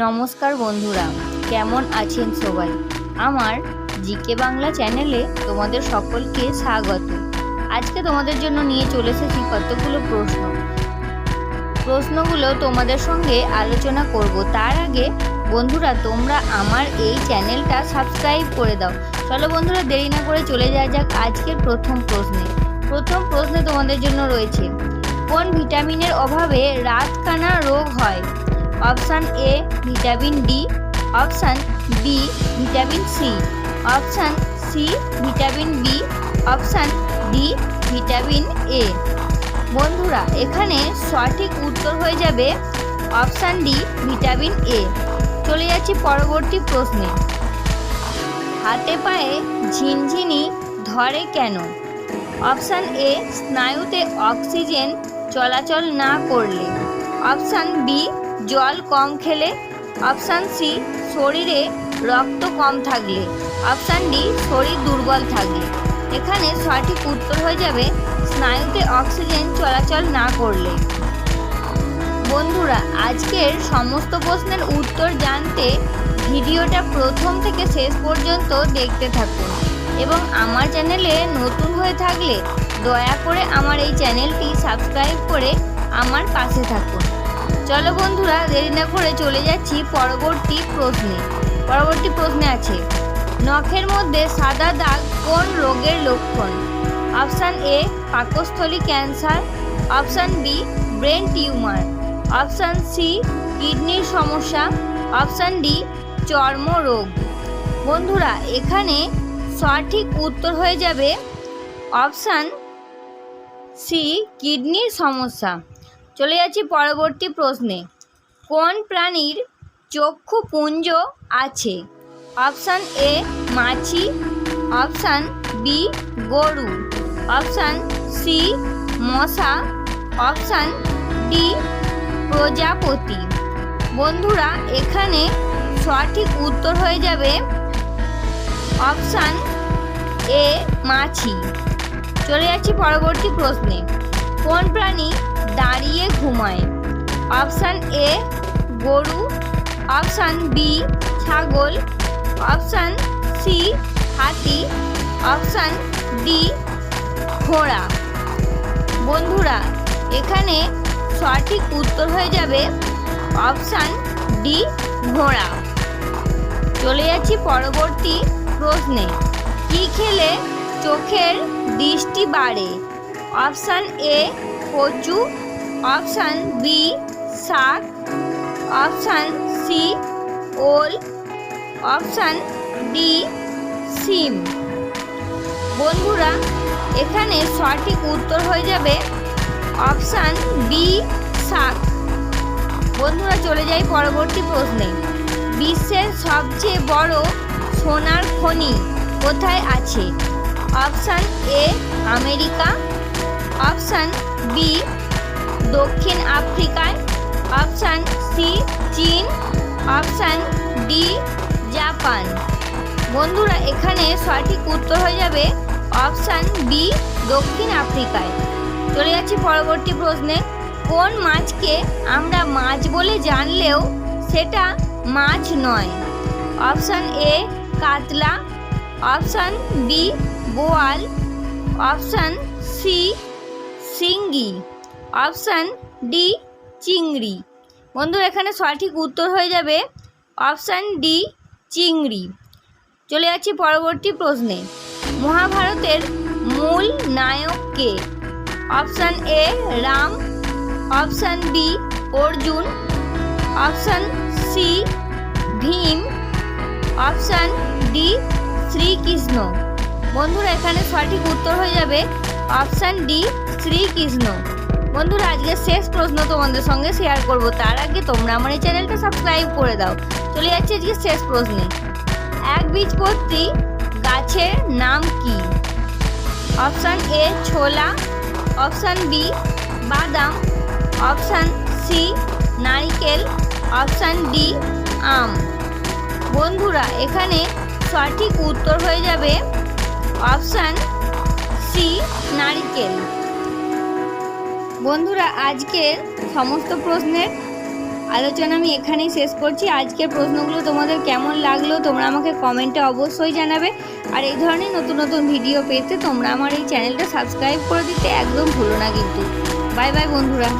নমস্কার বন্ধুরা, কেমন আছেন সবাই? আমার জিকে বাংলা চ্যানেলে তোমাদের সকলকে স্বাগত। আজকে তোমাদের জন্য নিয়ে চলে এসেছি কতগুলো প্রশ্ন। প্রশ্নগুলো তোমাদের সঙ্গে আলোচনা করব। তার আগে বন্ধুরা, তোমরা আমার এই চ্যানেলটা সাবস্ক্রাইব করে দাও। চলো বন্ধুরা, দেরি না করে চলে যাওয়া যাক আজকের প্রথম প্রশ্নে। প্রথম প্রশ্নে তোমাদের জন্য রয়েছে, কোন ভিটামিনের অভাবে রাতকানা রোগ হয়? Option A vitamin D, option B vitamin C, option C vitamin B, option D vitamin A. বন্ধুরা, এখানে সঠিক উত্তর হয়ে যাবে অপশান ডি ভিটামিন এ। চলে যাচ্ছি পরবর্তী প্রশ্নে। হাতে পায়ে ঝিনঝিনি ধরে কেন? অপশান এ, স্নায়ুতে অক্সিজেন চলাচল না করলে। অপশান বি জল কম খেলে অপশান সি, শরীরে রক্ত কম থাকলে। অপশান ডি, শরীর দুর্বল থাকলে। এখানে সঠিক উত্তর হয়ে যাবে স্নায়ুতে অক্সিজেন চলাচল না করলে। বন্ধুরা, আজকের সমস্ত প্রশ্নের উত্তর জানতে ভিডিওটা প্রথম থেকে শেষ পর্যন্ত দেখতে থাকুন। এবং আমার চ্যানেলে নতুন হয়ে থাকলে দয়া করে আমার এই চ্যানেলটি সাবস্ক্রাইব করে আমার পাশে থাকুন। চলো বন্ধুরা, দেরি না করে চলে যাচ্ছি পরবর্তী প্রশ্নে। পরবর্তী প্রশ্নে আছে, নখের মধ্যে সাদা দাগ কোন রোগের লক্ষণ? অপশান এ, পাকস্থলী cancer. Option B, brain tumour. Option C, কিডনির সমস্যা। অপশান ডি, চর্মরোগ। বন্ধুরা, এখানে সঠিক উত্তর হয়ে যাবে অপশান সি, কিডনির সমস্যা। চলে যাচ্ছি পরবর্তী প্রশ্নে। কোন প্রাণীর চক্ষু পুঞ্জ আছে? অপশান এ মাছি, অপশান বি গরু, অপশান সি মশা, অপশান ডি প্রজাপতি। বন্ধুরা, এখানে সঠিক উত্তর হয়ে যাবে অপশান এ মাছি। চলে যাচ্ছি পরবর্তী প্রশ্নে। কোন প্রাণী ঘুমায় অপশান এ গরু। অপশান বি ছাগল। অপশান সি হাতি। অপশান ডি ঘোড়া। বন্ধুরা, এখানে সঠিক উত্তর হয়ে যাবে অপশান ডি ঘোড়া। চলে যাচ্ছি পরবর্তী প্রশ্নে। কি খেলে চোখের দৃষ্টি বাড়ে? অপশান এ কচু। অপশান বি শাক অপশান সি, ওল। অপশান ডি, সিম। বন্ধুরা, এখানে সঠিক উত্তর হয়ে যাবে অপশান বি শাক বন্ধুরা, চলে যাই পরবর্তী প্রশ্নে। বিশ্বের সবচেয়ে বড় সোনার খনি কোথায় আছে? Option A, America. Option B দক্ষিণ আফ্রিকায় অপশান সি চীন, অপশান ডি জাপান। বন্ধুরা, এখানে সঠিক উত্তর হয়ে যাবে অপশান বি দক্ষিণ আফ্রিকায়। চলে যাচ্ছি পরবর্তী প্রশ্নে। কোন মাছকে আমরা মাছ বলে জানলেও সেটা মাছ নয়? অপশান এ কাতলা। অপশান বি বোয়াল। অপশান সি সিঙ্গি অপশান ডি, চিংড়ি। বন্ধুরা এখানে সঠিক উত্তর হয়ে যাবে অপশান ডি, চিংড়ি। চলে যাচ্ছি পরবর্তী প্রশ্নে। মহাভারতের মূল নায়ক কে? Option A, Ram. Option B, Arjun. Option C, Bhim. Option D, Shrikrishna. বন্ধুরা, এখানে সঠিক উত্তর হয়ে যাবে অপশান ডি, শ্রীকৃষ্ণ। বন্ধুরা আজকে শেষ প্রশ্ন তোমাদের সঙ্গে শেয়ার করব। তার আগে তোমরা আমার এই চ্যানেলটা সাবস্ক্রাইব করে দাও। চলে যাচ্ছে আজকে শেষ প্রশ্নে। এক বীজপত্রী গাছের নাম কি? অপশান এ, ছোলা, অপশান বি, বাদাম, অপশান সি, নারিকেল, অপশান ডি, আম। বন্ধুরা, এখানে সঠিক উত্তর হয়ে যাবে অপশান সি, নারিকেল। বন্ধুরা, আজকের সমস্ত প্রশ্নের আলোচনা আমি এখানেই শেষ করছি। আজকের প্রশ্নগুলো তোমাদের কেমন লাগল তোমরা আমাকে কমেন্টে অবশ্যই জানাবে। আর এই ধরনের নতুন নতুন ভিডিও পেতে তোমরা আমার এই চ্যানেলটা সাবস্ক্রাইব করে দিতে একদম ভুলো না কিন্তু। বাই বাই বন্ধুরা।